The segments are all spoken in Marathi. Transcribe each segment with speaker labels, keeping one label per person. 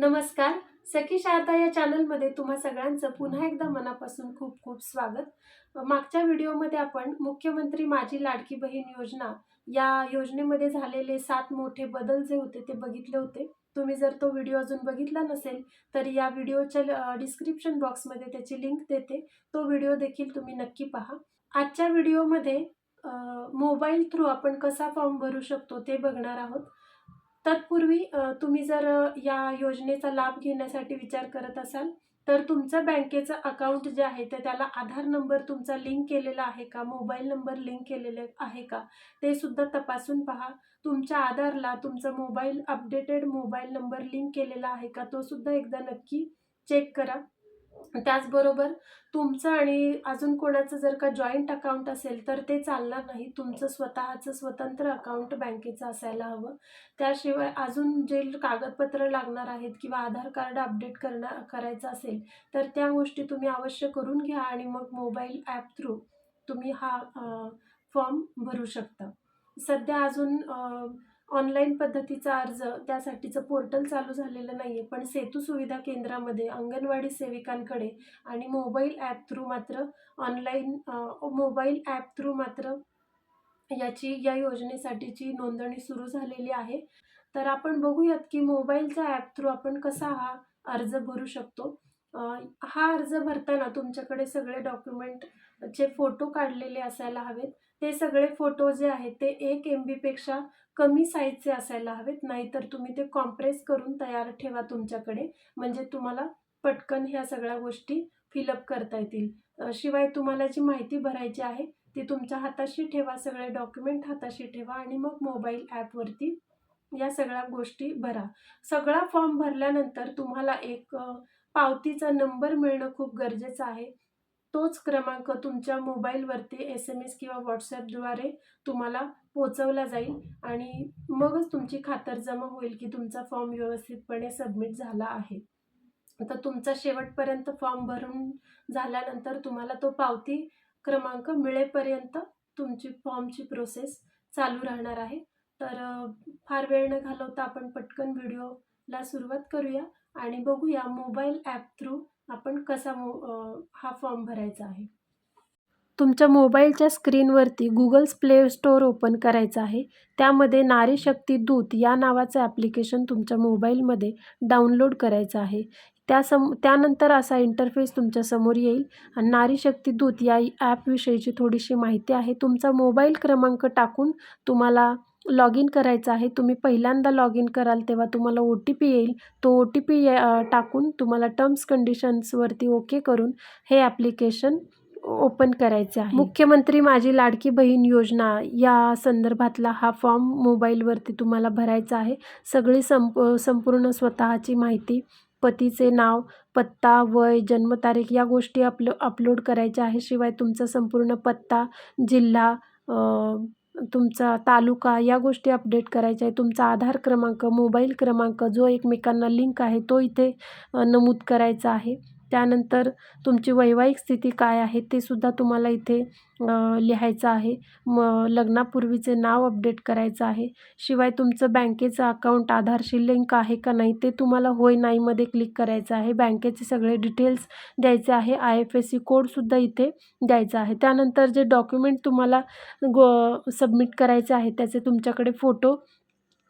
Speaker 1: नमस्कार. सखी शारदा या चॅनलमध्ये तुम्हा सगळ्यांचं पुन्हा एकदा मनापासून खूप खूप स्वागत. मागच्या व्हिडिओमध्ये आपण मुख्यमंत्री माझी लाडकी बहीण योजना या योजनेमध्ये झालेले सात मोठे बदल जे होते ते बघितले होते. तुम्ही जर तो व्हिडिओ अजून बघितला नसेल तर या व्हिडिओच्या डिस्क्रिप्शन बॉक्समध्ये त्याची लिंक देते. तो व्हिडिओ देखील तुम्ही नक्की पहा. आजच्या व्हिडिओमध्ये मोबाईल थ्रू आपण कसा फॉर्म भरू शकतो ते बघणार आहोत. तत्पूर्वी तुम्ही जर या योजनेचा लाभ घेण्यासाठी विचार करत असाल तर तुमचं बँकेचं अकाउंट जे आहे ते त्याला आधार नंबर तुमचा लिंक केलेला आहे का? मोबाईल नंबर लिंक केलेले आहे का? ते सुद्धा तपासून पहा. तुमच्या आधारला तुमचा mobile updated mobile number link केलेला आहे का? तो सुद्धा एकदा नक्की चेक करा. त्याचबरोबर तुमचं आणि अजून कोणाचं जर का जॉईंट अकाउंट असेल तर ते चालणार नाही. तुमचं स्वतःचं स्वतंत्र अकाउंट बँकेचं असायला हवं. त्याशिवाय अजून जे कागदपत्र लागणार आहेत किंवा आधार कार्ड अपडेट करणार करायचं असेल तर त्या गोष्टी तुम्ही अवश्य करून घ्या आणि मग मोबाईल ॲप थ्रू तुम्ही हा फॉर्म भरू शकता. सध्या अजून ऑनलाईन पद्धतीचा अर्ज त्यासाठीचं पोर्टल चालू झालेलं नाही आहे पण सेतू सुविधा केंद्रामध्ये अंगणवाडी सेविकांकडे आणि मोबाईल ॲप थ्रू मात्र ऑनलाईन मोबाईल ॲप थ्रू मात्र याची या योजनेसाठीची नोंदणी सुरू झालेली आहे. तर आपण बघूयात की मोबाईलच्या ॲप थ्रू आपण कसा हा अर्ज भरू शकतो. हा अर्ज भरताना तुमच्याकडे सगळे डॉक्युमेंटचे फोटो काढलेले असायला हवेत. हे सगळे फोटो जे आहेत ते एक एम बीपेक्षा कमी साईजचे असायला हवेत. नाहीतर तुम्ही ते कॉम्प्रेस करून तयार ठेवा तुमच्याकडे. म्हणजे तुम्हाला पटकन ह्या सगळ्या गोष्टी फिलअप करता येतील. शिवाय तुम्हाला जी माहिती भरायची आहे ती तुमच्या हाताशी ठेवा सगळे डॉक्युमेंट हाताशी ठेवा आणि मग मोबाईल ॲपवरती या सगळ्या गोष्टी भरा. सगळा फॉर्म भरल्यानंतर तुम्हाला एक पावतीचा नंबर मिळणं खूप गरजेचं आहे. तोच क्रमांक तुमच्या मोबाईलवरती एस एम एस किंवा व्हॉट्सॲपद्वारे तुम्हाला पोचवला जाईल आणि मगच तुमची खातरजमा होईल की तुमचा फॉर्म व्यवस्थितपणे सबमिट झाला आहे. तर तुमचा शेवटपर्यंत फॉर्म भरून झाल्यानंतर तुम्हाला तो पावती क्रमांक मिळेपर्यंत तुमची फॉर्मची प्रोसेस चालू राहणार आहे. तर फार वेळ न घालवता आपण पटकन व्हिडिओला सुरुवात करूया आणि बघूया मोबाईल ॲप थ्रू आपण कसा मो हा फॉर्म भरायचा आहे? तुमच्या मोबाईलच्या स्क्रीनवरती गुगल्स प्ले स्टोअर ओपन करायचं आहे. त्यामध्ये नारी शक्ती दूत या नावाचं ॲप्लिकेशन तुमच्या मोबाईलमध्ये डाउनलोड करायचं आहे. त्या सम त्यानंतर असा इंटरफेस तुमच्यासमोर येईल. आणि नारी शक्ती दूत या ॲपविषयीची थोडीशी माहिती आहे. तुमचा मोबाईल क्रमांक टाकून तुम्हाला लॉग इन करायचं आहे. तुम्ही पहिल्यांदा लॉग इन कराल तेव्हा तुम्हाला ओ टी पी येईल. तो ओ टी पी टाकून तुम्हाला टर्म्स कंडिशन्सवरती ओके करून हे ॲप्लिकेशन ओपन करायचे आहे. मुख्यमंत्री माझी लाडकी बहीण योजना या संदर्भातला हा फॉर्म मोबाईलवरती तुम्हाला भरायचा आहे. सगळी संप संपूर्ण स्वतःची माहिती पतीचे नाव पत्ता वय जन्मतारीख या गोष्टी अपलो अपलोड करायच्या आहे. शिवाय तुमचा संपूर्ण पत्ता जिल्हा तुमचा तालुका या गोष्टी अपडेट करायच्या आहे तुमचा आधार क्रमांक मोबाईल क्रमांक जो एकमेकांना लिंक आहे तो इथे नमूद करायचा आहे. त्यानंतर तुमची वैवाहिक स्थिती काय आहे ते सुद्धा तुम्हाला इथे लिहायचं आहे. म लग्नापूर्वीचे नाव अपडेट करायचं आहे. शिवाय तुमचं बँकेचं अकाउंट आधारशी लिंक आहे का नाही ते तुम्हाला होय नाहीमध्ये क्लिक करायचं आहे. बँकेचे सगळे डिटेल्स द्यायचे आहे. आय एफ एस सी कोडसुद्धा इथे द्यायचा आहे. त्यानंतर जे डॉक्युमेंट तुम्हाला गो सबमिट करायचे आहे त्याचे तुमच्याकडे फोटो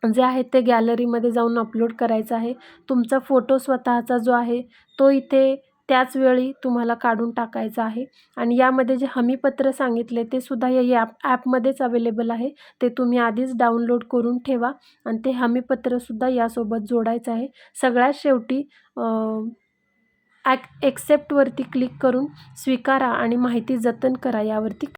Speaker 1: जे आहेत ते गॅलरीमध्ये जाऊन अपलोड करायचं आहे. तुमचा फोटो स्वतःचा जो आहे तो इथे त्याच वेळी तुम्हाला काढून टाकायचं आहे. आणि यामध्ये जे हमीपत्र सांगितले ते सुद्धा या ॲप ॲपमध्येच अवेलेबल आहे. ते तुम्ही आधीच डाउनलोड करून ठेवा आणि ते हमीपत्रसुद्धा यासोबत जोडायचं आहे. सगळ्यात शेवटी ॲक एक्सेप्टवरती क्लिक करून स्वीकारा आणि माहिती जतन करा यावरती